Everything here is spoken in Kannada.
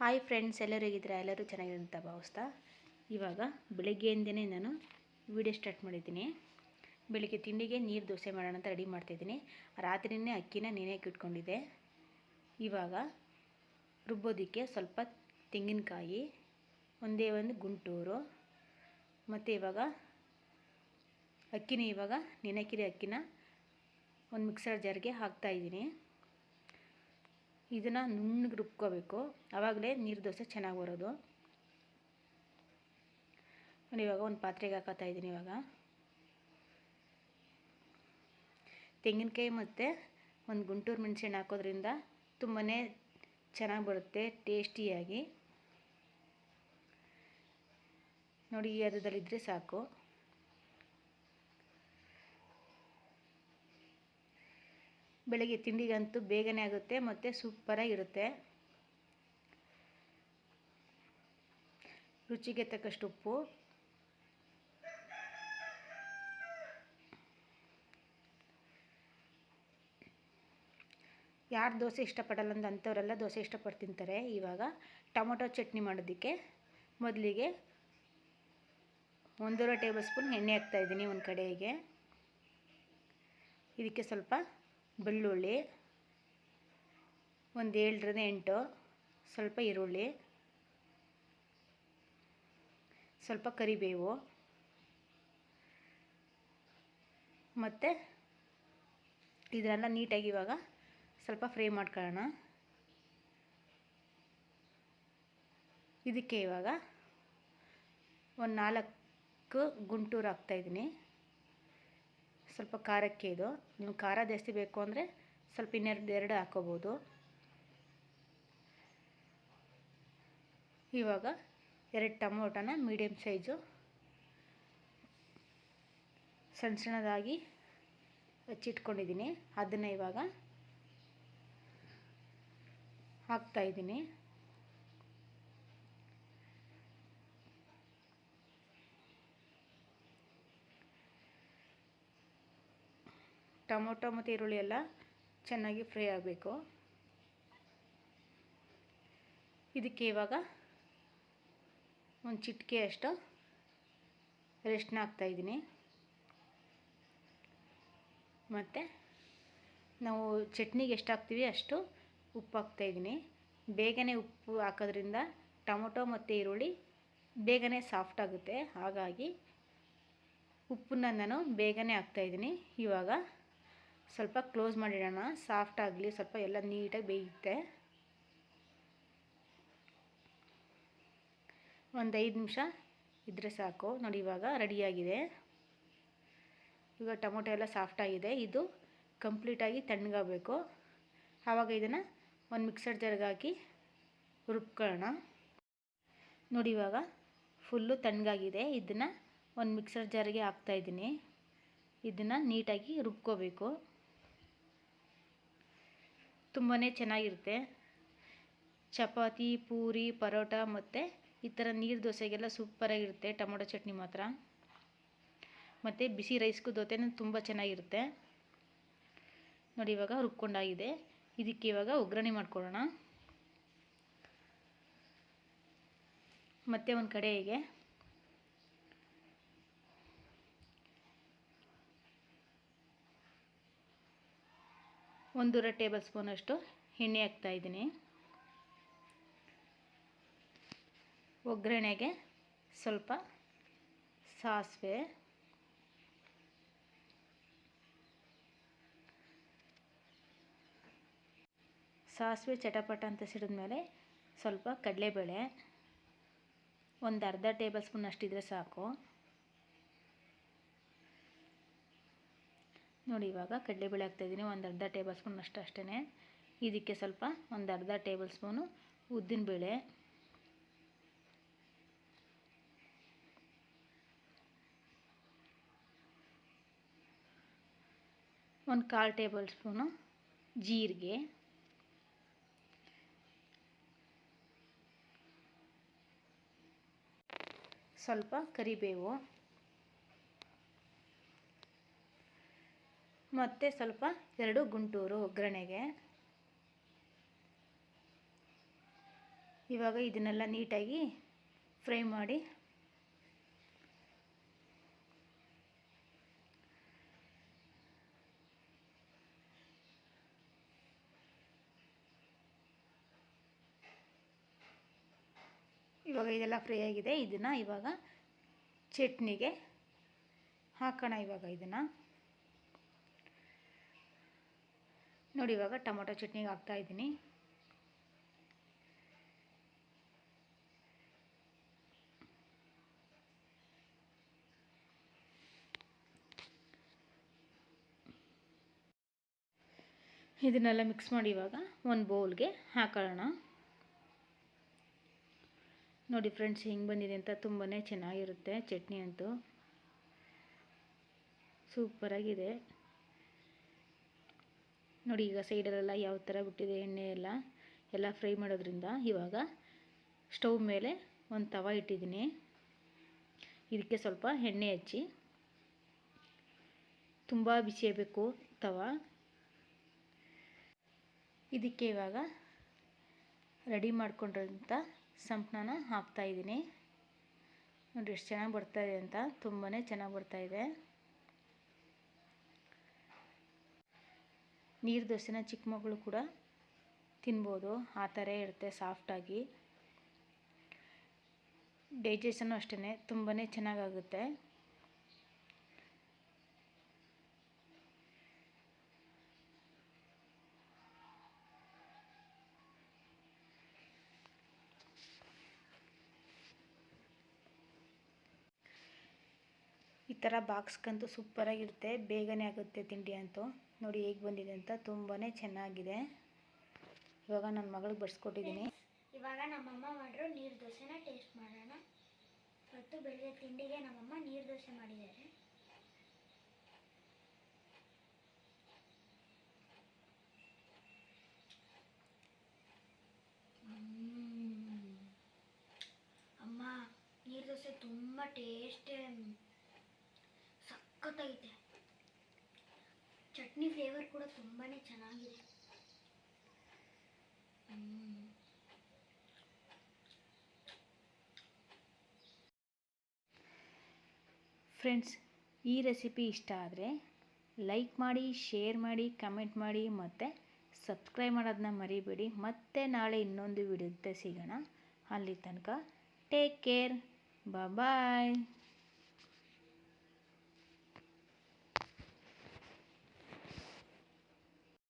ಹಾಯ್ ಫ್ರೆಂಡ್ಸ್ ಎಲ್ಲರೂ ಹೇಗಿದ್ದೀರಾ? ಎಲ್ಲರೂ ಚೆನ್ನಾಗಿರಂತ ಭಾವಿಸ್ತಾ ಇವಾಗ ಬೆಳಿಗ್ಗೆಯಿಂದನೇ ನಾನು ವಿಡಿಯೋ ಸ್ಟಾರ್ಟ್ ಮಾಡಿದ್ದೀನಿ. ಬೆಳಿಗ್ಗೆ ತಿಂಡಿಗೆ ನೀರು ದೋಸೆ ಮಾಡೋಣ ಅಂತ ರೆಡಿ ಮಾಡ್ತಿದ್ದೀನಿ. ರಾತ್ರಿನೇ ಅಕ್ಕಿನ ನೆನೆಯಕ್ಕೆ ಇಟ್ಕೊಂಡಿದ್ದೆ ಇವಾಗ ರುಬ್ಬೋದಕ್ಕೆ ಸ್ವಲ್ಪ ತೆಂಗಿನಕಾಯಿ, ಒಂದೇ ಒಂದು ಗುಂಟೂರು, ಮತ್ತು ಇವಾಗ ಅಕ್ಕಿನ ಇವಾಗ ನೆನೆಕಿರಿ ಅಕ್ಕಿನ ಒಂದು ಮಿಕ್ಸರ್ ಜಾರ್ಗೆ ಹಾಕ್ತಾಯಿದ್ದೀನಿ ಇದನ್ನು ನುಣ್ಣಗೆ ರುಬ್ಕೋಬೇಕು. ಆವಾಗಲೇ ನೀರು ದೋಸೆ ಚೆನ್ನಾಗಿ ಬರೋದು. ನೋಡಿ, ಇವಾಗ ಒಂದು ಪಾತ್ರೆಗೆ ಹಾಕೋತಾ ಇದ್ದೀನಿ ಇವಾಗ. ತೆಂಗಿನಕಾಯಿ ಮತ್ತು ಒಂದು ಗುಂಟೂರು ಮೆಣಸಿನ ಹಾಕೋದ್ರಿಂದ ತುಂಬಾ ಚೆನ್ನಾಗಿ ಬರುತ್ತೆ, ಟೇಸ್ಟಿಯಾಗಿ. ನೋಡಿ, ಈ ಹದದಲ್ಲಿದ್ದರೆ ಸಾಕು. ಬೆಳಗ್ಗೆ ತಿಂಡಿಗಂತೂ ಬೇಗನೆ ಆಗುತ್ತೆ ಮತ್ತು ಸೂಪರಾಗಿರುತ್ತೆ. ರುಚಿಗೆ ತಕ್ಕಷ್ಟು ಉಪ್ಪು. ಯಾರು ದೋಸೆ ಇಷ್ಟಪಡಲ್ಲ ಅಂತ ಅಂಥವರೆಲ್ಲ ದೋಸೆ ಇಷ್ಟಪಟ್ಟು ತಿಂತಾರೆ. ಇವಾಗ ಟೊಮೊಟೊ ಚಟ್ನಿ ಮಾಡೋದಕ್ಕೆ ಮೊದಲಿಗೆ ಒಂದೂವರೆ ಟೇಬಲ್ ಸ್ಪೂನ್ ಎಣ್ಣೆ ಹಾಕ್ತಾಯಿದ್ದೀನಿ ಒಂದು ಕಡೆಗೆ. ಇದಕ್ಕೆ ಸ್ವಲ್ಪ ಬೆಳ್ಳುಳ್ಳಿ, ಒಂದು ಏಳರಿಂದ ಎಂಟು, ಸ್ವಲ್ಪ ಈರುಳ್ಳಿ, ಸ್ವಲ್ಪ ಕರಿಬೇವು, ಮತ್ತು ಇದನ್ನೆಲ್ಲ ನೀಟಾಗಿ ಇವಾಗ ಸ್ವಲ್ಪ ಫ್ರೈ ಮಾಡ್ಕೊಳ್ಳೋಣ. ಇದಕ್ಕೆ ಇವಾಗ ಒಂದು ನಾಲ್ಕು ಗುಂಟೂರು ಹಾಕ್ತಾಯಿದ್ದೀನಿ ಸ್ವಲ್ಪ ಖಾರಕ್ಕೆ ಇದು. ನೀವು ಖಾರ ಜಾಸ್ತಿ ಬೇಕು ಅಂದರೆ ಸ್ವಲ್ಪ ಇನ್ನೆರಡು, ಎರಡು ಹಾಕೋಬೋದು. ಇವಾಗ ಎರಡು ಟೊಮೊಟೊನ ಮೀಡಿಯಮ್ ಸೈಜು ಸಣ್ಣ ಸಣ್ಣದಾಗಿ ಹಚ್ಚಿಟ್ಕೊಂಡಿದ್ದೀನಿ. ಅದನ್ನು ಇವಾಗ ಹಾಕ್ತಾಯಿದ್ದೀನಿ ಟೊಮೊಟೊ ಮತ್ತು ಈರುಳ್ಳಿ ಎಲ್ಲ ಚೆನ್ನಾಗಿ ಫ್ರೈ ಆಗಬೇಕು. ಇದಕ್ಕೆ ಇವಾಗ ಒಂದು ಚಿಟಿಕೆ ಅಷ್ಟು ರೆಸ್ಟ್ನ ಹಾಕ್ತಾಯಿದ್ದೀನಿ ಮತ್ತು ನಾವು ಚಟ್ನಿಗೆ ಎಷ್ಟು ಹಾಕ್ತೀವಿ ಅಷ್ಟು ಉಪ್ಪು ಹಾಕ್ತಾಯಿದ್ದೀನಿ ಬೇಗನೆ ಉಪ್ಪು ಹಾಕೋದ್ರಿಂದ ಟೊಮೊಟೊ ಮತ್ತು ಈರುಳ್ಳಿ ಬೇಗನೆ ಸಾಫ್ಟ್ ಆಗುತ್ತೆ. ಹಾಗಾಗಿ ಉಪ್ಪನ್ನ ನಾನು ಬೇಗನೆ ಹಾಕ್ತಾಯಿದ್ದೀನಿ ಇವಾಗ ಸ್ವಲ್ಪ ಕ್ಲೋಸ್ ಮಾಡಿಡೋಣ. ಸಾಫ್ಟ್ ಆಗಲಿ, ಸ್ವಲ್ಪ ಎಲ್ಲ ನೀಟಾಗಿ ಬೇಯುತ್ತೆ. ಒಂದು ಐದು ನಿಮಿಷ ಇದ್ದರೆ ಸಾಕು. ನೋಡಿ, ಇವಾಗ ರೆಡಿಯಾಗಿದೆ ಈಗ ಟೊಮೊಟೊ ಎಲ್ಲ ಸಾಫ್ಟಾಗಿದೆ ಇದು ಕಂಪ್ಲೀಟಾಗಿ ತಣ್ಣಗಾಗಬೇಕು. ಆವಾಗ ಇದನ್ನು ಒಂದು ಮಿಕ್ಸರ್ ಜಾರ್ಗೆ ಹಾಕಿ ರುಬ್ಕೊಳ್ಳೋಣ. ನೋಡಿ, ಇವಾಗ ಫುಲ್ಲು ತಣ್ಣಗಾಗಿದೆ. ಇದನ್ನು ಒಂದು ಮಿಕ್ಸರ್ ಜಾರಿಗೆ ಹಾಕ್ತಾಯಿದ್ದೀನಿ ಇದನ್ನು ನೀಟಾಗಿ ರುಬ್ಕೋಬೇಕು. ತುಂಬಾ ಚೆನ್ನಾಗಿರುತ್ತೆ. ಚಪಾತಿ, ಪೂರಿ, ಪರೋಟ ಮತ್ತು ಈ ಥರ ನೀರು ದೋಸೆಗೆಲ್ಲ ಸೂಪರಾಗಿರುತ್ತೆ ಟೊಮೊಟೊ ಚಟ್ನಿ ಮಾತ್ರ. ಮತ್ತು ಬಿಸಿ ರೈಸ್ಗೂ ದೋತೆನೂ ತುಂಬ ಚೆನ್ನಾಗಿರುತ್ತೆ. ನೋಡಿ ಇವಾಗ ರುಬ್ಕೊಂಡಾಗಿದೆ. ಇದಕ್ಕೆ ಇವಾಗ ಒಗ್ಗರಣೆ ಮಾಡ್ಕೊಳ್ಳೋಣ. ಮತ್ತು ಒಂದು ಕಡೆಗೆ ಒಂದೂವರೆ ಟೇಬಲ್ ಸ್ಪೂನಷ್ಟು ಎಣ್ಣೆ ಹಾಕ್ತಾಯಿದ್ದೀನಿ ಒಗ್ಗರಣೆಗೆ ಸ್ವಲ್ಪ ಸಾಸಿವೆ. ಸಾಸಿವೆ ಚಟಪಟ ಅಂತ ಸಿಡಿದ್ಮೇಲೆ ಸ್ವಲ್ಪ ಕಡಲೆಬೇಳೆ. ಒಂದು ಅರ್ಧ ಟೇಬಲ್ ಸ್ಪೂನ್ ಅಷ್ಟಿದ್ರೆ ಸಾಕು. ನೋಡಿ, ಇವಾಗ ಕಡಲೆಬೇಳೆ ಹಾಕ್ತಾಯಿದ್ದೀನಿ ಒಂದು ಅರ್ಧ ಟೇಬಲ್ ಸ್ಪೂನ್ ಅಷ್ಟು ಅಷ್ಟೇ ಇದಕ್ಕೆ ಸ್ವಲ್ಪ ಒಂದು ಅರ್ಧ ಟೇಬಲ್ ಸ್ಪೂನು ಉದ್ದಿನಬೇಳೆ ಒಂದು ಕಾಲು ಟೇಬಲ್ ಸ್ಪೂನು ಜೀರಿಗೆ. ಸ್ವಲ್ಪ ಕರಿಬೇವು. ಮತ್ತು ಸ್ವಲ್ಪ ಎರಡು ಗುಂಟೂರು ಒಗ್ಗರಣೆಗೆ. ಇವಾಗ ಇದನ್ನೆಲ್ಲ ನೀಟಾಗಿ ಫ್ರೈ ಮಾಡಿ. ಇವಾಗ ಇದೆಲ್ಲ ಫ್ರೈ ಆಗಿದೆ. ಇದನ್ನು ಇವಾಗ ಚಟ್ನಿಗೆ ಹಾಕೋಣ ಇವಾಗ ಇದನ್ನು. ನೋಡಿ, ಇವಾಗ ಟೊಮೊಟೊ ಚಟ್ನಿಗೆ ಹಾಕ್ತಾ ಇದ್ದೀನಿ. ಇದನ್ನೆಲ್ಲ ಮಿಕ್ಸ್ ಮಾಡಿ ಇವಾಗ ಒಂದು ಬೌಲ್ಗೆ ಹಾಕೊಳ್ಳೋಣ ನೋಡಿ ಫ್ರೆಂಡ್ಸ್, ಹೆಂಗೆ ಬಂದಿದೆ ಅಂತ ತುಂಬಾ ಚೆನ್ನಾಗಿರುತ್ತೆ ಚಟ್ನಿ ಅಂತೂ. ಸೂಪರಾಗಿದೆ. ನೋಡಿ ಈಗ ಸೈಡಲ್ಲೆಲ್ಲ ಯಾವ ಥರ ಬಿಟ್ಟಿದೆ ಎಣ್ಣೆ ಎಲ್ಲ ಎಲ್ಲ ಫ್ರೈ ಮಾಡೋದ್ರಿಂದ ಇವಾಗ ಸ್ಟವ್ ಮೇಲೆ ಒಂದು ತವ ಇಟ್ಟಿದ್ದೀನಿ. ಇದಕ್ಕೆ ಸ್ವಲ್ಪ ಎಣ್ಣೆ ಹಚ್ಚಿ. ತುಂಬ ಬಿಸಿಯಬೇಕು ತವ. ಇದಕ್ಕೆ ಇವಾಗ ರೆಡಿ ಮಾಡ್ಕೊಂಡಿರೋಂಥ ಸಂಪಣನ ಹಾಕ್ತಾಯಿದ್ದೀನಿ ನೋಡಿ ಎಷ್ಟು ಚೆನ್ನಾಗಿ ಬರ್ತಾಯಿದೆ ಅಂತ ತುಂಬಾ ಚೆನ್ನಾಗಿ ಬರ್ತಾಯಿದೆ ನೀರು ದೋಸೆನ ಚಿಕ್ಕ ಮಗಳು ಕೂಡ ತಿನ್ಬೋದು. ಆ ಥರ ಇರುತ್ತೆ ಸಾಫ್ಟಾಗಿ ಡೈಜೆಷನ್ನು ಅಷ್ಟೇ ತುಂಬಾ ಚೆನ್ನಾಗಾಗುತ್ತೆ. ಈ ಥರ ಬಾಕ್ಸ್ಗಂತೂ ಸೂಪರಾಗಿರುತ್ತೆ ಬೇಗನೆ ಆಗುತ್ತೆ ತಿಂಡಿ ಅಂತೂ. ನೋಡಿ ಹೇಗೆ ಬಂದಿದೆ ಅಂತ ತುಂಬಾ ಚೆನ್ನಾಗಿದೆ. ಇವಾಗ ನನ್ನ ಮಗಳಿಗೆ ಬಡಿಸ್ಕೊಟ್ಟಿದ್ದೀನಿ ಇವಾಗ ನಮ್ಮಮ್ಮ ಮಾಡಿರೋ ನೀರು ದೋಸೆನ ಟೇಸ್ಟ್ ಮಾಡೋಣ. ಇವತ್ತು ಬೆಳಗ್ಗೆ ತಿಂಡಿಗೆ ನಮ್ಮಮ್ಮ ನೀರು ದೋಸೆ ಮಾಡಿದ್ದಾರೆ. ಅಮ್ಮ, ನೀರು ದೋಸೆ ತುಂಬ ಟೇಸ್ಟೇ ಸಖತ್ತಾಗಿದೆ ಚಟ್ನಿ ಫ್ಲೇವರ್ ಕೂಡ ತುಂಬಾ ಚೆನ್ನಾಗಿದೆ. ಫ್ರೆಂಡ್ಸ್ ಈ ರೆಸಿಪಿ ಇಷ್ಟ ಆದರೆ ಲೈಕ್ ಮಾಡಿ ಶೇರ್ ಮಾಡಿ ಕಮೆಂಟ್ ಮಾಡಿ ಮತ್ತು ಸಬ್ಸ್ಕ್ರೈಬ್ ಮಾಡೋದನ್ನ ಮರಿಬೇಡಿ. ಮತ್ತೆ ನಾಳೆ ಇನ್ನೊಂದು ವಿಡಿಯೋ ಸಿಗೋಣ. ಅಲ್ಲಿ ತನಕ ಟೇಕ್ ಕೇರ್ ಬಾಯ್